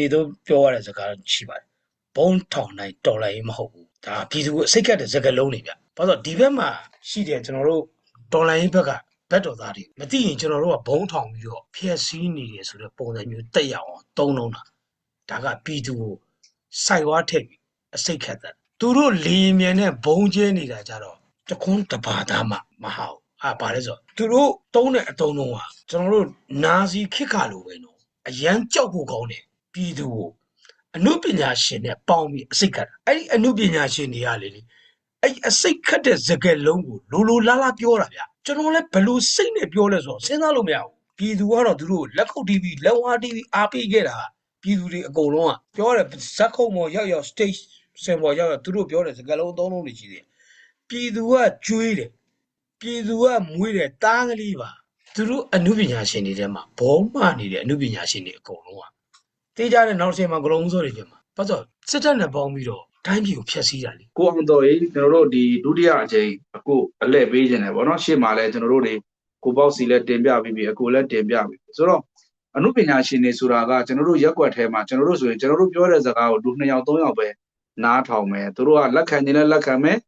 နေတော့ပြောရတဲ့စကားရှိပါတယ်ဘုံထောင်နိုင်တော်လိုက်မဟုတ်ဘူးဒါပြည်သူအစိတ်ကတဲ့စကားလုံးတွေဗျဘာလို့ဒီဘက်မှာရှိတယ်ကျွန်တော်တို့တော်လိုင်းဘက်ကဘက်တော်သားတွေမသိရင်ကျွန်တော်တို့ကဘုံထောင်ပြီးတော့ဖျက်ဆီးနေတယ်ဆိုတဲ့ပုံစံမျိုးတက်ရအောင်သုံးလုံးတာဒါကပြည်သူကိုစိုက်ဝါထည့်ပြီးအစိတ်ခတ်တယ်သူတို့လီမြန်နဲ့ဘုံကျဲနေတာကြတော့တခွန်းတပါသားမှမဟုတ်ဟာပါလဲဆိုသူတို့တုံးတဲ့အတုံးလုံးဟာကျွန်တော်တို့နာစီခစ်ခါလိုပဲနော်အရန်ကြောက်ဖို့ကောင်းတယ် ပြည်သူကိုအမှုပညာရှင်နဲ့ပေါင်းပြီးအစိတ်ခတ်တာအဲ့ဒီအမှုပညာရှင်တွေကလေလေအဲ့ဒီအစိတ်ခတ်တဲ့စကားလုံးကိုလိုလိုလားလားပြောတာဗျကျွန်တော်လည်းဘယ်လိုစိတ်နဲ့ပြောလဲဆိုတော့စဉ်းစားလို့မရဘူးပြည်သူကတော့သူတို့လက်ခုပ်တီးပြီးလက်ဝါးတီးပြီးအားပေးခဲ့တာပြည်သူတွေအကုန်လုံးကပြောတယ်ဇက်ခုံပေါ်ရောက်ရောက် stage စင်ပေါ်ရောက်ရောက်သူတို့ပြောတယ်စကားလုံးအသုံးလုံးတွေရှိတယ်ပြည်သူကကျွေးတယ်ပြည်သူကမွေးတယ်တားကလေးပါသူတို့အမှုပညာရှင်တွေထဲမှာဘောမနေတဲ့အမှုပညာရှင်တွေအကုန်လုံးက တေးကြတဲ့နောက်တစ်ချိန်မှာဂလုံးစိုးတွေပြင်မှာဘာလို့စစ်တပ်နဲ့ပေါင်းပြီးတော့တိုင်းပြည်ကိုဖျက်ဆီးတာလေကိုအောင်တော်ကြီးကျွန်တော်တို့ဒီဒုတိယအကြိမ်အခုအလှည့်ပေးခြင်းတယ်ဗောနော်ရှေ့မှာလည်းကျွန်တော်တို့တွေကိုပေါ့စီလည်းတင်ပြပြီးပြီအခုလည်းတင်ပြပြီဆိုတော့အမှုပညာရှင်တွေဆိုတာကကျွန်တော်တို့ရက်ွက်ထဲမှာကျွန်တော်တို့ဆိုရင်ကျွန်တော်တို့ပြောတဲ့စကားကိုလူ2ယောက်3ယောက်ပဲနားထောင်မယ်သူတို့ကလက်ခံခြင်းလည်းလက်ခံမယ်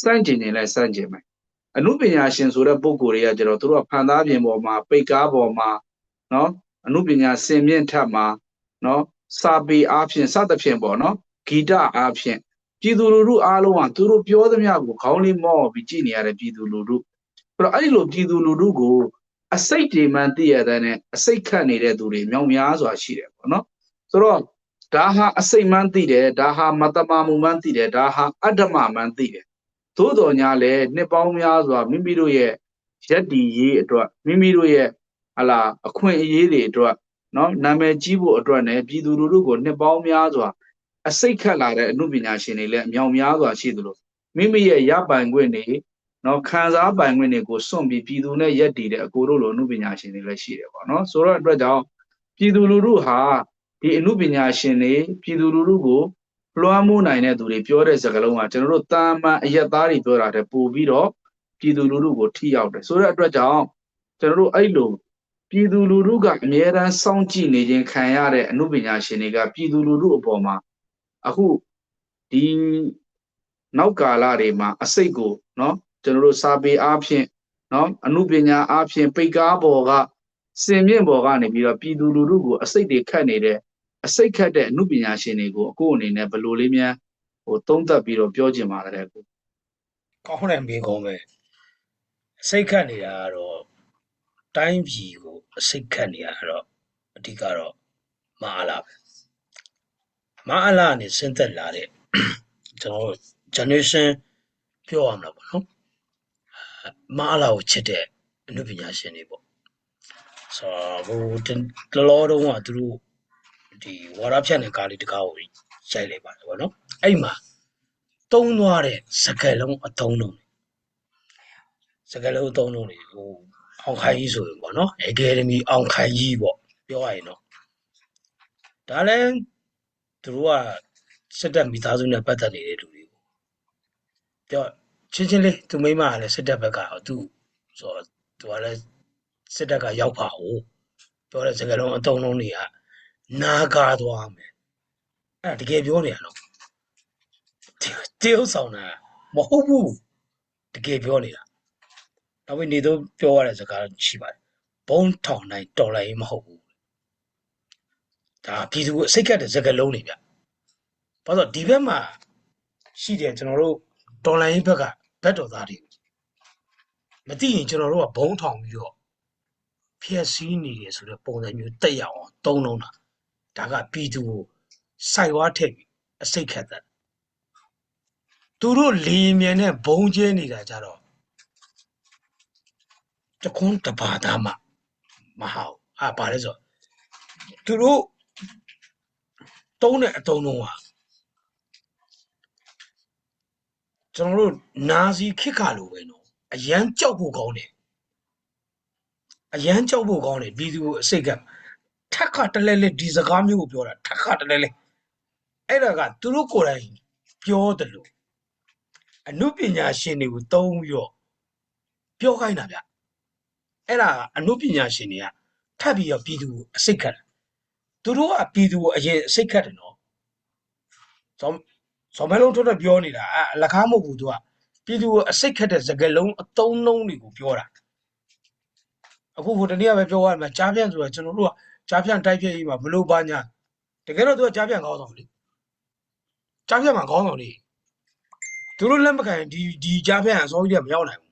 စန့်ကျင်ခြင်းလည်းစန့်ကျင်မယ်အမှုပညာရှင်ဆိုတဲ့ပုံကိုယ်တွေကကျွန်တော်တို့ကဖန်သားပြင်ပေါ်မှာပိတ်ကားပေါ်မှာနော်အမှုပညာစင်မြင့်ထက်မှာ နော်စာပေအားဖြင့်စသဖြင့်ပေါ့နော်ဂီတအားဖြင့်ပြည်သူလူထုအားလုံးကသူတို့ပြောသမျှကိုခေါင်းလေးမော့ပြီးကြည့်နေရတဲ့ပြည်သူလူထုအဲ့တော့အဲ့ဒီလိုပြည်သူလူထုကိုအစိတ်တွေမှန်သိရတဲ့နဲ့အစိတ်ခတ်နေတဲ့သူတွေမြောင်များစွာရှိတယ်ပေါ့နော်ဆိုတော့ဒါဟာအစိတ်မှန်သိတယ်ဒါဟာမတမာမှုမှန်သိတယ်ဒါဟာအတ္တမမှန်သိတယ်သို့တော်ညာလဲနှစ်ပေါင်းများစွာမိမိတို့ရဲ့ရက်တီရေးအတွက်မိမိတို့ရဲ့ဟလာအခွင့်အရေးတွေအတွက် နော်နာမည်ကြီးဖို့အတွက် ਨੇ ပြည်သူလူထုကိုနှစ်ပေါင်းများစွာအစိတ်ခတ်လာတဲ့အမှုပညာရှင်တွေလည်းအမြောင်များစွာရှိသလိုမိမိရဲ့ရပိုင်ခွင့်တွေနော်ခံစားပိုင်ခွင့်တွေကိုစွန့်ပြီးပြည်သူနဲ့ရက်တည်တဲ့အကိုတို့လိုအမှုပညာရှင်တွေလည်းရှိတယ်ပေါ့နော်ဆိုတော့အတွက်ကြောင့်ပြည်သူလူထုဟာဒီအမှုပညာရှင်တွေပြည်သူလူထုကိုလွှမ်းမိုးနိုင်တဲ့သူတွေပြောတဲ့စကားလုံးကကျွန်တော်တို့တာမန်အယက်သားတွေပြောတာတဲ့ပို့ပြီးတော့ပြည်သူလူထုကိုထိရောက်တယ်ဆိုတဲ့အတွက်ကြောင့်ကျွန်တော်တို့အဲ့လို ပြည်သူလူထုကအမြဲတမ်းစောင့်ကြည့်နေခြင်းခံရတဲ့အမှုပညာရှင်တွေကပြည်သူလူထုအပေါ်မှာအခုဒီနောက်ကာလတွေမှာအစိတ်ကိုနော်ကျွန်တော်တို့စာပေအားဖြင့်နော်အမှုပညာအားဖြင့်ပိတ်ကားပေါ်ကစင်မြင့်ပေါ်ကနေပြီးတော့ပြည်သူလူထုကိုအစိတ်တွေခတ်နေတဲ့အစိတ်ခတ်တဲ့အမှုပညာရှင်တွေကိုအခုအနေနဲ့ဘယ်လိုလေးများဟိုသုံးသပ်ပြီးတော့ပြောချင်ပါတယ်ကိုကောင်းတဲ့မိကုံးပဲစိတ်ခတ်နေတာကတော့ တိုင်းပြည်ကိုအစိတ်ခတ်နေတာကတော့အဓိကတော့မအားလားပဲမအားလားနဲ့စဉ်သက်လာတဲ့ကျွန်တော်တို့ generation ပြောရမှာပေါ့နော်မအားလားကိုချစ်တဲ့အမှုပညာရှင်တွေပေါ့ဆိုတော့ဟိုတလောတုံးကသူတို့ဒီဝါရဖြတ်တဲ့ကားလေးတကားကိုရိုက်လိုက်ပါတယ်ပေါ့နော်အဲ့မှာတုံးသွားတဲ့စကယ်လုံးအတုံးလုံးစကယ်လုံးအတုံးလုံးတွေဟို အောင်ခိုင်ကြီးဆိုရင်ပေါ့နော်အကယ်ဒမီအောင်ခိုင်ကြီးပေါ့ပြောရရင်တော့ဒါလည်းသူတို့ကစစ်တပ်မိသားစုနဲ့ပတ်သက်နေတဲ့လူတွေကိုပြောချင်းချင်းလေးသူမိမကလည်းစစ်တပ်ဘက်ကသူဆိုတော့သူကလည်းစစ်တပ်ကရောက်ပါဦးပြောတဲ့စကယ်လုံးအတုံးလုံးတွေကနာကားသွားမယ်အဲ့ဒါတကယ်ပြောနေရတော့တရုပ်ဆောင်တာမဟုတ်ဘူးတကယ်ပြောနေတာ နောက်ပြီးနေတော့ပြောရတဲ့စကားရှိပါတယ်ဘုံထောင်နိုင်တော်လိုက်မဟုတ်ဘူးဒါပြည်သူအစိတ်ကတဲ့စကားလုံးတွေဗျဘာလို့ဒီဘက်မှာရှိတယ်ကျွန်တော်တို့တော်လိုင်းဘက်ကဘက်တော်သားတွေမသိရင်ကျွန်တော်တို့ကဘုံထောင်ပြီးတော့ဖျက်ဆီးနေတယ်ဆိုတဲ့ပုံစံမျိုးတက်ရအောင်သုံးလုံးတာဒါကပြည်သူကိုစိုက်ဝါထည့်ပြီးအစိတ်ခတ်တယ်သူတို့လီမြန်နဲ့ဘုံကျဲနေတာကြတော့ တခွန်းတပါသားမှမဟုတ်ဟာပါလဲဆိုသူတို့တုံးတဲ့အတုံးလုံးဟာကျွန်တော်တို့နာစီခစ်ခါလိုပဲနော်အရန်ကြောက်ဖို့ကောင်းတယ်အရန်ကြောက်ဖို့ကောင်းတယ်ပြည်သူကိုအစိတ်ကထက်ခါတလဲလဲဒီစကားမျိုးကိုပြောတာထက်ခါတလဲလဲအဲ့ဒါကသူတို့ကိုယ်တိုင်ပြောတယ်လို့အမှုပညာရှင်တွေကိုတုံးပြီးတော့ပြောခိုင်းတာဗျ အဲ့ဒါကအမှုပညာရှင်တွေကထပ်ပြီးတော့ပြည်သူကိုအစိတ်ခတ်သူတို့ကပြည်သူကိုအရင်စိတ်ခတ်တယ်နော်ဇော်ဇော်မဲလုံးထွက်ထွက်ပြောနေတာအဲအလကားမဟုတ်ဘူးသူကပြည်သူကိုအစိတ်ခတ်တဲ့စကားလုံးအသုံးနှုန်းတွေကိုပြောတာအခုဟိုတနေ့ကပဲပြောရမှာကြားပြန့်ဆိုတာကျွန်တော်တို့ကကြားပြန့်တိုက်ပြည့်ကြီးမှာဘလို့ပါညာတကယ်တော့သူကကြားပြန့်ကောင်းဆောင်လေကြားပြန့်မှာကောင်းဆောင်လေသူတို့လက်မခံရင်ဒီဒီကြားပြန့်အစောကြီးကမရောက်နိုင်ဘူး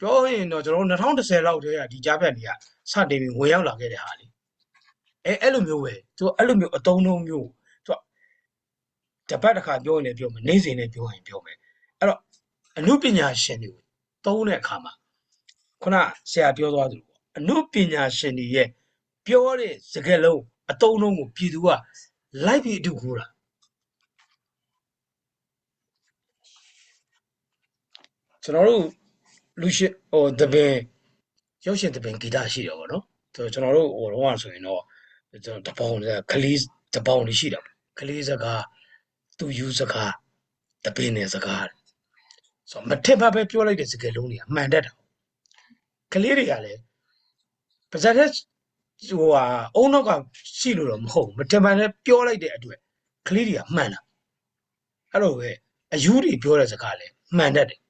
ပြောရင်တော့ကျွန်တော်တို့2010လောက်တည်းကဒီကြားပြန့်တွေကစတင်ပြီးဝင်ရောက်လာခဲ့တဲ့ဟာလေအဲအဲ့လိုမျိုးပဲသူအဲ့လိုမျိုးအတုံးလုံးမျိုးသူကတပတ်တစ်ခါပြောရင်လည်းပြောမယ်နေ့စဉ်လည်းပြောရင်ပြောမယ်အဲ့တော့အမှုပညာရှင်တွေကိုသုံးတဲ့အခါမှာခုနဆရာပြောသွားသလိုပေါ့အမှုပညာရှင်တွေရဲ့ပြောတဲ့စကားလုံးအတုံးလုံးကိုပြည်သူကလိုက်ပြီးအတူခိုးတာကျွန်တော်တို့ လူရှိဟိုတပင်ရုပ်ရှင်တပင်ဂီတရှိတယ်ပေါ့နော်ကျွန်တော်တို့ဟိုတော့ဆိုရင်တော့ကျွန်တော်တပေါင်းကလေးတပေါင်းလေးရှိတာကလေးစကားသူယူစကားတပင်းနဲ့စကားဆိုမထက်ပါပဲပြောလိုက်တဲ့စကားလုံးတွေကမှန်တတ်တာကလေးတွေကလည်းပါဇက်တဲ့ဟိုဟာအုံနောက်ကရှိလို့တော့မဟုတ်မထက်ပါနဲ့ပြောလိုက်တဲ့အတွက်ကလေးတွေကမှန်တာအဲ့လိုပဲအယူတွေပြောတဲ့စကားလည်းမှန်တတ်တယ်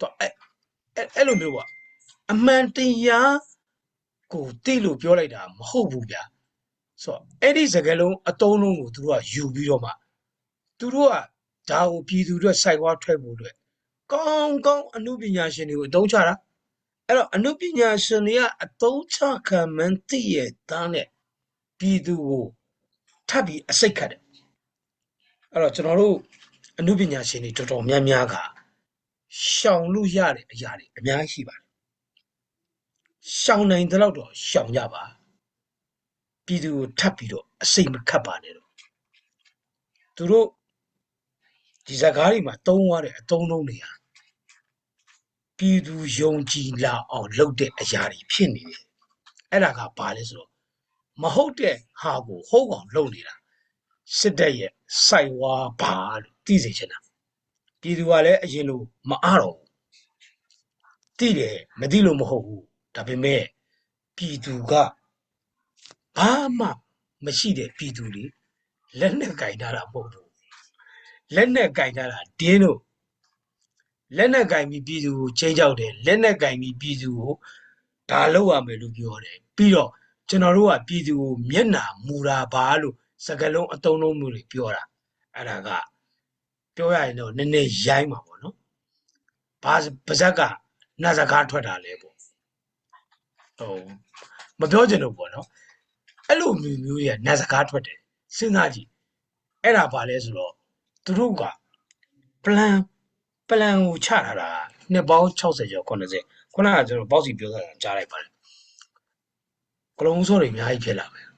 တော့ အဲ့အဲ့လိုမျိုးပေါ့အမှန်တရားကိုတိလို့ပြောလိုက်တာမဟုတ်ဘူးဗျာဆိုတော့အဲ့ဒီစကားလုံးအတုံးလုံးကိုသူတို့ကယူပြီးတော့မှသူတို့ကဒါကိုပြည်သူတွေစိုက်ွားထွက်ဖို့အတွက်ကောင်းကောင်းအမှုပညာရှင်တွေကိုအသုံးချတာအဲ့တော့အမှုပညာရှင်တွေကအသုံးချခံမှန်းသိရတဲ့နဲ့ပြည်သူကိုထပ်ပြီးအစိတ်ခတ်တယ်အဲ့တော့ကျွန်တော်တို့အမှုပညာရှင်တွေတော်တော်များများက ရှောင်လို့ရတဲ့အရာတွေအများကြီးရှိပါတယ်ရှောင်နိုင်တဲ့လောက်တော့ရှောင်ကြပါပြည်သူကိုထပ်ပြီးတော့အစိတ်မခတ်ပါနဲ့တော့သူတို့ဒီဇကားတွေမှာတုံးသွားတဲ့အတုံးလုံးတွေဟာပြည်သူယုံကြည်လာအောင်လုပ်တဲ့အရာတွေဖြစ်နေတယ်အဲ့ဒါကဘာလဲဆိုတော့မဟုတ်တဲ့ဟာကိုဟုတ်အောင်လုပ်နေတာစစ်တပ်ရဲ့စိုက်ဝါဘာလို့သိစေချင်တာ ပြည်သူကလည်းအရင်လိုမအားတော့ဘူးသိတယ်မသိလို့မဟုတ်ဘူးဒါပေမဲ့ပြည်သူကဘာမှမရှိတဲ့ပြည်သူတွေလက်နဲ့ကင်ထားတာမဟုတ်ဘူးလက်နဲ့ကင်ထားတာဒင်းတို့လက်နဲ့ကင်ပြီးပြည်သူကိုချင်းကြောက်တယ်လက်နဲ့ကင်ပြီးပြည်သူကိုဒါလောက်ရမယ်လို့ပြောတယ်ပြီးတော့ကျွန်တော်တို့ကပြည်သူကိုမျက်နာမူတာပါလို့စကလုံးအတုံးလုံးမျိုးတွေပြောတာအဲ့ဒါက ပြောရရင်တော့နည်းနည်းရိုင်းမှာပေါ့နော်ဘာပါဇက်ကနာစကားထွက်တာလဲပေါ့ဟိုမပြောချင်တော့ပေါ့နော်အဲ့လိုမျိုးမျိုးတွေကနတ်စကားထွက်တယ်စဉ်းစားကြည့်အဲ့ဒါပါလဲဆိုတော့သူတို့က plan plan ကိုချထားတာနှစ်ပေါင်း60ကျော်90ခုနကကျွန်တော်ပေါ့စီပြောတာကြားလိုက်ပါတယ်ကလုံးစောတွေအများကြီးဖြစ်လာမယ်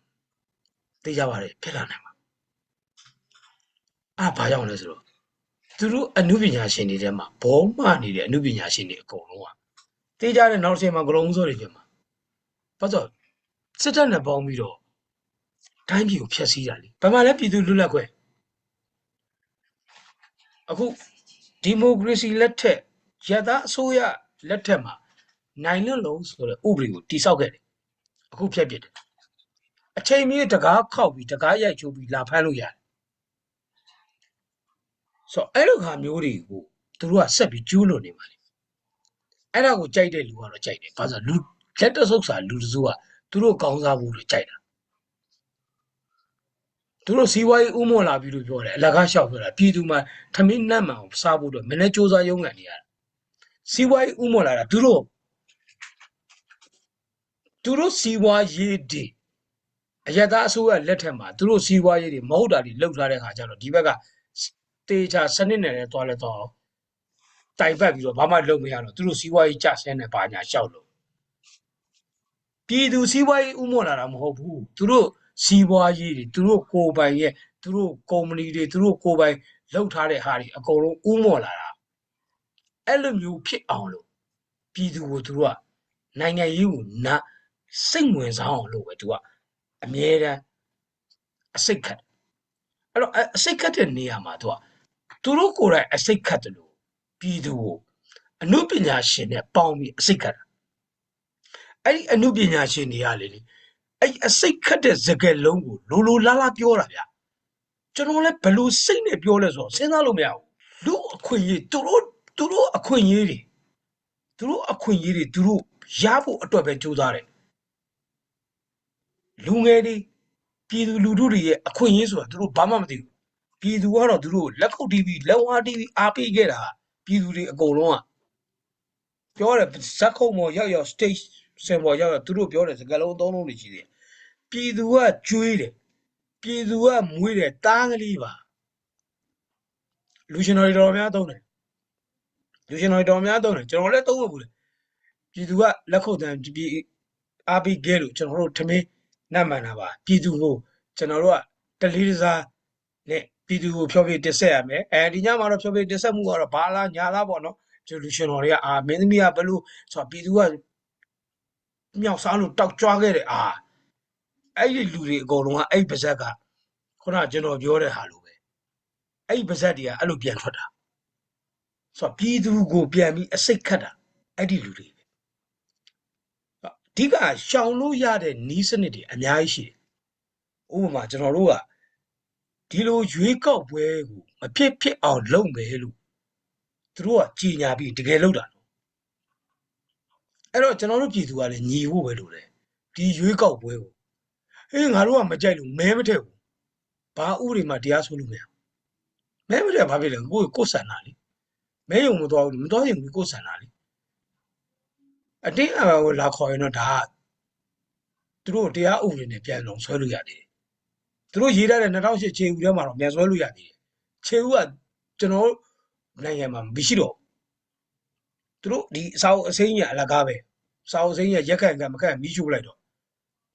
သိကြပါတယ်ဖြစ်လာနိုင်မှာအဲ့ဘာကြောင့်လဲဆိုတော့ သူတို့အမှုပညာရှင်တွေထဲမှာဘောမနေတဲ့အမှုပညာရှင်တွေအကုန်လုံးကသိကြတဲ့နောက်တစ်ချိန်မှာကလုံးစောတွေဖြစ်မှာဘာလို့စစ်တပ်နဲ့ပေါင်းပြီးတော့တိုင်းပြည်ကိုဖျက်ဆီးတာလေဘာမှလည်းပြည်သူလွတ်လပ်ခွင့်အခုဒီမိုကရေစီလက်ထက်ရသအစိုးရလက်ထက်မှာနိုင်လွတ်လုံးဆိုတဲ့ဥပဒေကိုတိစောက်ခဲ့တယ်အခုဖျက်ပစ်တယ်အချိန်မီတကားခောက်ပြီးတကားရိုက်ချိုးပြီးလာဖမ်းလို့ရတယ် ဆိုတော့အဲ့လိုခါမျိုးတွေကိုသူတို့ကဆက်ပြီးကျူးလွန်နေပါလေအဲ့ဒါကိုကြိုက်တဲ့လူကတော့ကြိုက်တယ်ဘာလို့လူလက်တဆုပ်စာလူတစုကသူတို့ကောင်းစားဖို့လို့ကြိုက်တာသူတို့စီးပွားရေးဥမော်လာပြီလို့ပြောတယ်အလကားလျှောက်ပြောတာပြည်သူမှာထမင်းနတ်မှန်ကိုစားဖို့တော့မနေ့စ조사ရုံးကန်နေရတာစီးပွားရေးဥမော်လာတာသူတို့သူတို့စီးပွားရေးတွေအယက်သားအစိုးရလက်ထက်မှာသူတို့စီးပွားရေးတွေမဟုတ်တာတွေလောက်ထားတဲ့ခါကျတော့ဒီဘက်က တေချာစနစ်နဲ့လည်းသွားလဲတော့တိုင်ပတ်ပြီးတော့ဘာမှလုပ်မရတော့သူတို့စီးပွားရေးကြဆင်းနေပါညာရှောက်လို့ပြည်သူစီးပွားရေးဥမော်လာတာမဟုတ်ဘူးသူတို့စီးပွားရေးတွေသူတို့ကိုယ်ပိုင်ရဲ့သူတို့ကုမ္ပဏီတွေသူတို့ကိုယ်ပိုင်လုပ်ထားတဲ့ဟာတွေအကုန်လုံးဥမော်လာတာအဲ့လိုမျိုးဖြစ်အောင်လို့ပြည်သူကိုသူတို့ကနိုင်ငံရေးကိုနာစိတ်ဝင်စားအောင်လို့ပဲသူကအမြဲတမ်းအစိတ်ခတ်အဲ့တော့အစိတ်ခတ်တဲ့နေရာမှာသူက သူတို့ကိုယ်တိုင်အစိတ်ခတ်တယ်လို့ပြည်သူကိုအနုပညာရှင်နဲ့ပေါင်းပြီးအစိတ်ခတ်တာအဲ့ဒီအနုပညာရှင်တွေကလေအဲ့အစိတ်ခတ်တဲ့စကားလုံးကိုလိုလိုလားလားပြောတာဗျကျွန်တော်လည်းဘယ်လို့စိတ်နဲ့ပြောလဲဆိုတော့စဉ်းစားလို့မရဘူးလူအခွင့်အရေးသူတို့သူတို့အခွင့်အရေးတွေသူတို့အခွင့်အရေးတွေသူတို့ရဖို့အတွက်ပဲကြိုးစားတယ်လူငယ်တွေပြည်သူလူထုတွေရဲ့အခွင့်အရေးဆိုတာသူတို့ဘာမှမသိဘူး ပြည်သူကတော့သူတို့လက်ခုပ်တီးပြီးလက်ဝါးတီးပြီးအားပေးခဲ့တာပြည်သူတွေအကုန်လုံးကပြောတယ်ဇက်ခုံပေါ်ရောက်ရောက် stage ဆင်ပေါ်ရောက်ရောက်သူတို့ပြောတယ်စကားလုံးအသုံးလုံးတွေရှိတယ်ပြည်သူကကျွေးတယ်ပြည်သူကမွေးတယ်တားကလေးပါလူရှင်တော်တွေတော်များသုံးတယ်လူရှင်တော်တွေတော်များသုံးတယ်ကျွန်တော်လည်းသုံးဖို့ဘူးလေပြည်သူကလက်ခုပ်တန်းပြည်အားပေးခဲ့လို့ကျွန်တော်တို့ထမင်းနတ်မှန်တာပါပြည်သူကိုကျွန်တော်တို့ကတလေးတစားနဲ့ ပြည်သူကိုဖြောပြတက်ဆက်ရမယ်အဲဒီညမှာတော့ဖြောပြတက်ဆက်မှုကတော့ဘာလားညာလားပေါ့နော်ကျွန်တော်လူရှင်တော်တွေကအာမင်းသမီးကဘလို့ဆိုတော့ပြည်သူကမြောက်စားလို့တောက်ကြွားခဲ့တယ်အာအဲ့ဒီလူတွေအကုန်လုံးကအဲ့ဒီပါဇက်ကခုနကကျွန်တော်ပြောတဲ့ဟာလိုပဲအဲ့ဒီပါဇက်တွေကအဲ့လိုပြန်ထွက်တာဆိုတော့ပြည်သူကိုပြန်ပြီးအစိတ်ခတ်တာအဲ့ဒီလူတွေပဲအဓိကရှောင်လို့ရတဲ့နီးစနစ်တွေအများကြီးရှိတယ်ဥပမာကျွန်တော်တို့က ဒီလိုရွေးကောက်ပွဲကိုမဖြစ်ဖြစ်အောင်လုပ်မယ်လို့သူတို့ကကြီးညာပြီးတကယ်လုပ်တာနော်အဲ့တော့ကျွန်တော်တို့ပြည်သူကလည်းညီဖို့ပဲလို့တယ်ဒီရွေးကောက်ပွဲကိုအေးငါတို့ကမကြိုက်လို့မဲမထည့်ဘူးဘာဥပဒေမှာတရားစွဲလို့မရဘူးမဲမထည့်ဘာဖြစ်လဲကိုယ်ကိုယ်ဆန္ဒလေမဲယုံမတော်ဘူးမတော်ရင်ကိုယ်ဆန္ဒလေအတင်းအဘာကိုလာခေါ်ရင်တော့ဒါကသူတို့တရားဥပဒေနဲ့ပြန်လုံးဆွဲလို့ရတယ် သူတို့ရေးထားတဲ့2008ခြေဦးထဲမှာတော့ပြန်ဆွဲလို့ရသေးတယ်ခြေဦးကကျွန်တော်နိုင်ငံမှာမရှိတော့သူတို့ဒီအစာအုပ်အစိမ်းကြီးအလကားပဲစာအုပ်အစိမ်းကြီးရက်ခန့်ကမခန့်မီးရှို့လိုက်တော့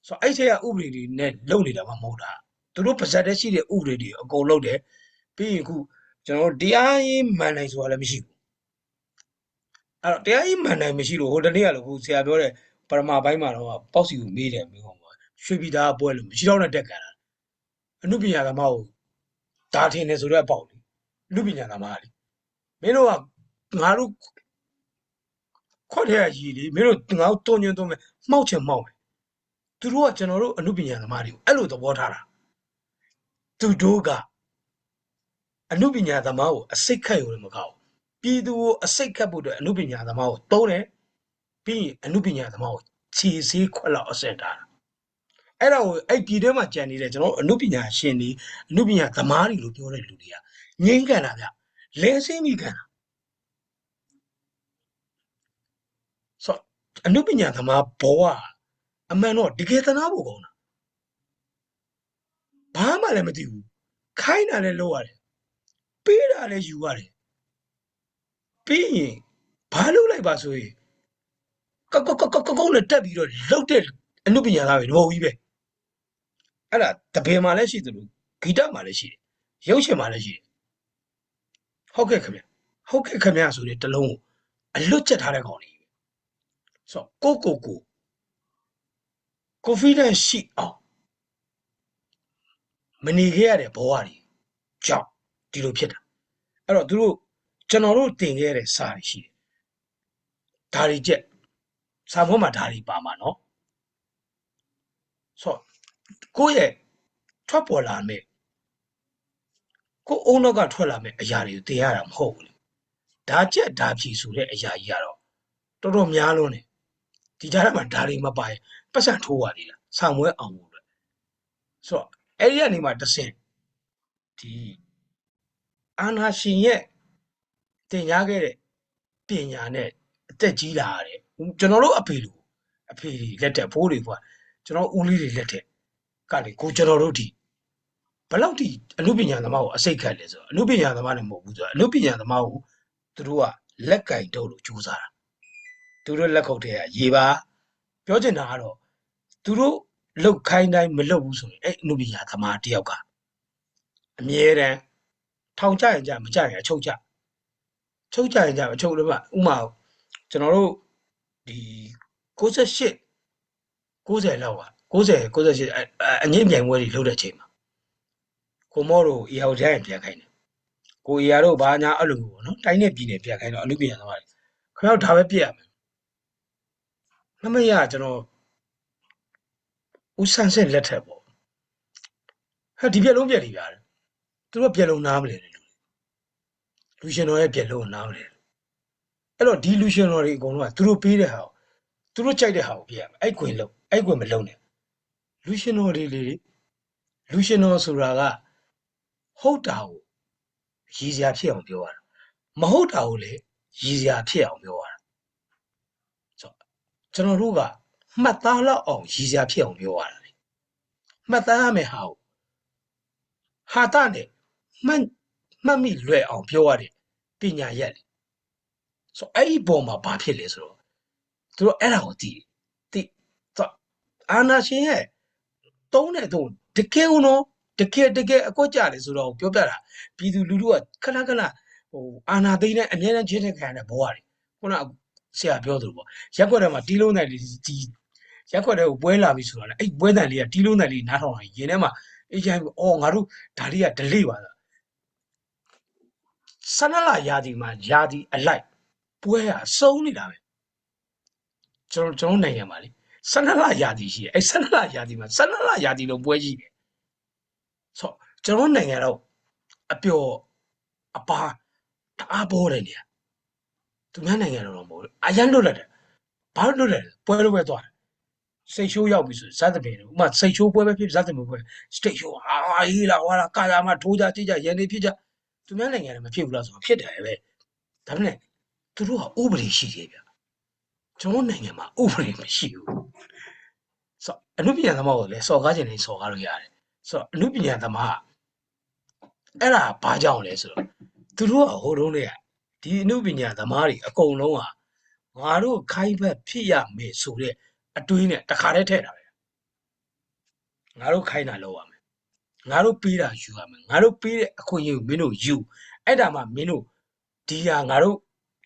ဆိုအဲ့ထဲကဥပဒေတွေနဲ့လုံနေတာမှမဟုတ်တာသူတို့ပါဇက်တဲ့ရှိတဲ့ဥပဒေတွေအကုန်လုံးတယ်ပြီးရင်ခုကျွန်တော်တရားရေးမှန်နိုင်ဆိုတာလည်းမရှိဘူးအဲ့တော့တရားရေးမှန်နိုင်မရှိလို့ဟိုတနေ့ကလို့ခုဆရာပြောတဲ့ပရမပိုင်းမှာတော့ပေါ့စီကိုမေးတယ်မျိုးပေါ့ရွှေပြည်သားပွဲလို့မရှိတော့တဲ့တက်ကန်တာ အနုပညာသမားကိုဒါထင်နေဆိုတော့ပေါ့လေအနုပညာသမားလေမင်းတို့ကငါတို့ခွက်ထဲကရည်လေမင်းတို့ငါတို့တုံညွန်းတုံးမယ်မှောက်ချင်မှောက်မယ်သူတို့ကကျွန်တော်တို့အနုပညာသမားတွေကိုအဲ့လိုသဘောထားတာသူတို့ကအနုပညာသမားကိုအစိတ်ခတ်ရုံနဲ့မကောက်ပြည်သူကိုအစိတ်ခတ်ဖို့အတွက်အနုပညာသမားကိုတုံးတယ်ပြီးရင်အနုပညာသမားကိုခြေစည်းခွက်လောက်အစင်တာ အဲ့တော့အဲ့ပြည်ထဲမှာကြံနေတဲ့ကျွန်တော်အနုပညာရှင်တွေအနုပညာသမားတွေလို့ပြောတဲ့လူတွေကငင်းကန်တာဗျလဲစင်းမိကန်တာဆိုအနုပညာသမားဘောကအမှန်တော့တကယ်သနာဖို့ကောင်းတာဘာမှလည်းမသိဘူးခိုင်းတာလည်းလုပ်ရတယ်ပေးတာလည်းယူရတယ်ပြီးရင်ဘာလုပ်လိုက်ပါဆိုရင်ကောက်ကောက်ကောက်ကောက်ကောက်နဲ့တက်ပြီးတော့လှုပ်တဲ့အနုပညာသားပဲမဟုတ်ဘူးပဲ အဲ့ဒါတပင်မှာလည်းရှိသလိုဂီတမှာလည်းရှိတယ်ရုပ်ရှင်မှာလည်းရှိတယ်ဟုတ်ကဲ့ခင်ဗျဟုတ်ကဲ့ခင်ဗျဆိုတဲ့တလုံးကိုအလွတ်ချက်ထားတဲ့ကောင်လေးပဲဆိုတော့ကိုကိုကို confidence ရှိအောင်မနေခဲ့ရတဲ့ဘဝတွေကြောင့်ဒီလိုဖြစ်တာအဲ့တော့သူတို့ကျွန်တော်တို့တင်ခဲ့တဲ့စာတွေရှိတယ်ဒါတွေချက်စာမွေးမှာဒါတွေပါမှာနော်ဆိုတော့ ကိုယ့်ရဲ့ထွက်ပေါ်လာမယ်ကိုယ်အုံနောက်ကထွက်လာမယ်အရာတွေကိုတင်ရတာမဟုတ်ဘူးလေဒါချက်ဒါဖြီဆိုတဲ့အရာကြီးကတော့တော်တော်များလွန်းတယ်ဒီကြားထဲမှာဒါတွေမပိုင်ပတ်စံထိုးရသေးတာစာမွေးအောင်လို့အတွက်ဆိုတော့အဲ့ဒီကနေမှတစ်ဆင့်ဒီအာနာရှင်ရဲ့တင်ရခဲ့တဲ့ပညာနဲ့အသက်ကြီးလာရတယ်ကျွန်တော်တို့အဖေလူအဖေတွေလက်ထက်ဖိုးတွေကကျွန်တော်ဦးလေးတွေလက်ထက် ကလေကိုကျွန်တော်တို့ဒီဘယ်လောက်ထိအမှုပညာသမားကိုအစိတ်ခတ်လဲဆိုတော့အမှုပညာသမားလည်းမဟုတ်ဘူးဆိုတော့အမှုပညာသမားကိုသူတို့ကလက်ကင်တော့လို့ကြိုးစားတာသူတို့လက်ခုပ်ထဲကရေပါပြောချင်တာကတော့သူတို့လုတ်ခိုင်းတိုင်းမလုတ်ဘူးဆိုရင်အဲ့အမှုပညာသမားတယောက်ကအမြဲတမ်းထောင်ကြရင်ကြမကြရင်အချုပ်ကြချုပ်ကြရင်ကြအချုပ်လည်းမဥမာကျွန်တော်တို့ဒီ68 90လောက်က 90 98အငိမ့်ပြိုင်ပွဲတွေလုပ်တဲ့ချိန်မှာကိုမောတို့အေယာကိုတိုင်းပြန်ခိုင်းတယ်ကိုအေယာတို့ဘာညာအဲ့လိုမျိုးပေါ့နော်တိုင်းနဲ့ပြည်နယ်ပြန်ခိုင်းတော့အလူပြန်သမားတွေခင်ဗျားတို့ဒါပဲပြည့်ရမယ်မမရကျွန်တော်ဦးဆန်းစစ်လက်ထက်ပေါ့ဟာဒီပြက်လုံးပြက်တွေပြတယ်သူတို့ကပြက်လုံးနားမလဲတယ်လူလူရှင်တော်ရဲ့ပြက်လုံးကိုနားမလဲအဲ့တော့ဒီလူရှင်တော်တွေအကုန်လုံးကသူတို့ပေးတဲ့ဟာကိုသူတို့ကြိုက်တဲ့ဟာကိုပြရမယ်အဲ့ကွင်လုံးအဲ့ကွင်မလုံးနဲ့ လူရှင်တော်တွေလေလူရှင်တော်ဆိုတာကဟုတ်တာကိုရည်စရာဖြစ်အောင်ပြောရတာမဟုတ်တာကိုလည်းရည်စရာဖြစ်အောင်ပြောရတာဆိုတော့ကျွန်တော်တို့ကမှတ်သားလောက်အောင်ရည်စရာဖြစ်အောင်ပြောရတာလေမှတ်သားရမယ်ဟာကိုဟာတနဲ့မှတ်မှတ်မိလွယ်အောင်ပြောရတယ်ပညာရက်လေဆိုတော့အဲ့ဒီပုံမှာဘာဖြစ်လဲဆိုတော့သူတို့အဲ့ဒါကိုသိတယ်သိဆိုတော့အာနာရှင်ရဲ့ တုံးတဲ့တုံးတကယ်ဦးနော်တကယ်တကယ်အကွက်ကြတယ်ဆိုတော့ပြောပြတာပြည်သူလူထုကခဏခဏဟိုအာနာသိမ်းနဲ့အများနဲ့ချင်းတဲ့ခံရတဲ့ဘဝတွေခုနကဆရာပြောသလိုပေါ့ရက်ွက်ထဲမှာတီးလုံးတယ်ဒီဒီရက်ွက်ထဲကိုပွဲလာပြီဆိုတော့လေအဲ့ပွဲတန်လေးကတီးလုံးတယ်လေးနားထောင်ရင်ရင်ထဲမှာအေးချမ်းပြီးအော်ငါတို့ဒါလေးက delay ပါလားဆနလာယာဒီမှာယာဒီအလိုက်ပွဲကစုံနေတာပဲကျွန်တော်ကျွန်တော်နိုင်ငံမှာလေ ဆနလာယာဒီရှိတယ်အဲ့ဆနလာယာဒီမှာဆနလာယာဒီလို့ပွဲကြီးတယ်ဆိုတော့ကျွန်တော်နိုင်ငံတော့အပျော်အပါတအားပေါ်တယ်နေသူများနိုင်ငံတော့မဟုတ်ဘူးအရန်လွတ်လက်တယ်ဘာလို့လွတ်လက်လဲပွဲလို့ပဲသွားတယ်စိတ်ရှိုးရောက်ပြီဆိုဇတ်တပင်ဥမာစိတ်ရှိုးပွဲပဲဖြစ်ဇတ်တပင်ပွဲစတိတ်ရှိုးအာဟီးလာဟွာလာကာလာမထိုးကြကြည့်ကြရန်နေဖြစ်ကြသူများနိုင်ငံလည်းမဖြစ်ဘူးလားဆိုတော့ဖြစ်တယ်ပဲဒါပေမဲ့သူတို့ကဥပဒေရှိတယ်ဗျ ကျွန်တော်နိုင်ငံမှာဥပဒေမရှိဘူးဆိုတော့အနုပညာသမားကိုလည်းစော်ကားခြင်းနဲ့စော်ကားလို့ရတယ်ဆိုတော့အနုပညာသမားကအဲ့ဒါဘာကြောင့်လဲဆိုတော့သူတို့ကဟိုတုန်းကဒီအနုပညာသမားတွေအကုန်လုံးကငါတို့ခိုင်းဘက်ဖြစ်ရမယ်ဆိုတဲ့အတွေးနဲ့တခါတည်းထည့်တာပဲငါတို့ခိုင်းတာလုပ်ရမယ်ငါတို့ပေးတာယူရမယ်ငါတို့ပေးတဲ့အခွင့်အရေးကိုမင်းတို့ယူအဲ့ဒါမှမင်းတို့ဒီဟာငါတို့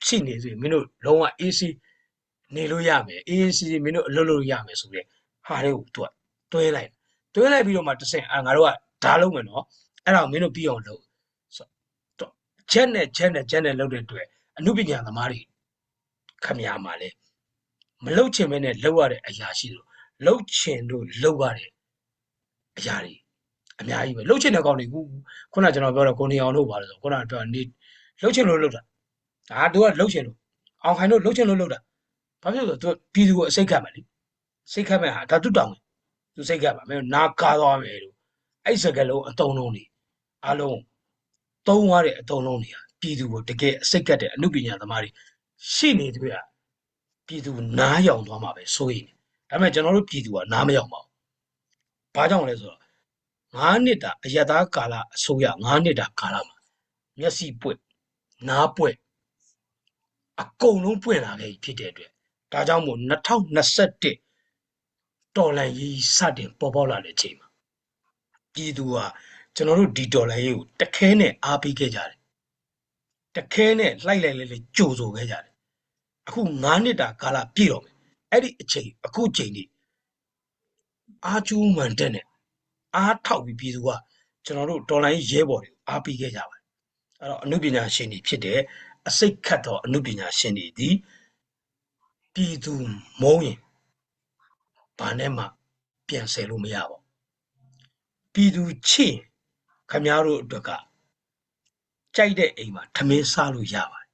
ရှိနေဆိုရင်မင်းတို့လုံးဝ AC နေလို့ရမယ် ANC မင်းတို့အလုပ်လုပ်လို့ရမယ်ဆိုတဲ့ဟာတွေကိုသူကတွဲလိုက်တွဲလိုက်ပြီးတော့မှတစ်ဆင့်အာငါတို့ကဓာတ်လုံးမယ်နော်အဲ့ဒါကိုမင်းတို့ပြီးအောင်လုပ်ဆိုတော့ချက်နဲ့ချက်နဲ့ချက်နဲ့လုပ်တဲ့အတွက်အမှုပညာသမားတွေခမရမှာလေမလုတ်ချင်မဲနဲ့လောက်ရတဲ့အရာရှိလို့လုတ်ချင်လို့လောက်ရတဲ့အရာတွေအများကြီးပဲလုတ်ချင်တဲ့ကောင်တွေခုခုနကျွန်တော်ပြောတော့ကိုနေအောင်လို့ပါလို့ဆိုခုနကတော့နေလုတ်ချင်လို့လုတ်တာဒါသူကလုတ်ချင်လို့အောင်ခိုင်တို့လုတ်ချင်လို့လုတ်တာ ဘာဖြစ်လို့လဲသူပြည်သူကိုအစိတ်ခတ်မယ်လေစိတ်ခတ်မဲ့ဟာဒါသူတောင်းတယ်သူစိတ်ခတ်ပါမယ်နာကားသွားမယ်လို့အဲ့စကလုံးအတုံးလုံးတွေအလုံးသုံးရတဲ့အတုံးလုံးတွေဟာပြည်သူကိုတကယ်အစိတ်ကတ်တဲ့အမှုပညာသမားတွေရှိနေတွေ့ရပြည်သူနားယောင်သွားမှာပဲစိုးရိမ်တယ်ဒါပေမဲ့ကျွန်တော်တို့ပြည်သူကနားမယောင်ပါဘူးဘာကြောင့်လဲဆိုတော့9နှစ်တာအယက်သားကာလအစိုးရ9နှစ်တာကာလမှာမျက်စိပွက်နားပွက်အကုန်လုံးပွင့်လာခဲ့ပြီဖြစ်တဲ့အတွက် ဒါကြောင့်မို့2021တော်လန်ရေးစတင်ပေါ်ပေါက်လာတဲ့အချိန်မှာပြည်သူကကျွန်တော်တို့ဒီတော်လန်ရေးကိုတခဲနဲ့အားပေးခဲ့ကြတယ်တခဲနဲ့လှိုက်လိုက်လဲလဲကြိုဆိုခဲ့ကြတယ်အခု9နှစ်တာကာလပြည့်တော့မယ်အဲ့ဒီအချိန်အခုချိန်ဒီအားကျူးမှန်တဲ့နဲ့အားထောက်ပြီးပြည်သူကကျွန်တော်တို့တော်လိုင်းရဲဘော်တွေကိုအားပေးခဲ့ကြပါတယ်အဲ့တော့အမှုပညာရှင်တွေဖြစ်တဲ့အစိတ်ခတ်သောအမှုပညာရှင်တွေဒီ ပြည်သူမုံရင်ဘာနဲ့မှပြန်ဆယ်လို့မရပါဘူးပြည်သူချစ်ရင်ခမားတို့အတွက်ကကြိုက်တဲ့အိမ်မှာထမင်းစားလို့ရပါတယ်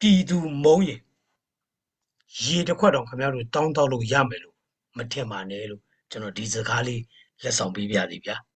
ပြည်သူမုံရင်ရေတစ်ခွက်တော့ခမားတို့တောင်းတောက်လို့ရမယ်လို့မထင်ပါနဲ့လို့ကျွန်တော်ဒီစကားလေးလက်ဆောင်ပေးပြသည်ဗျာ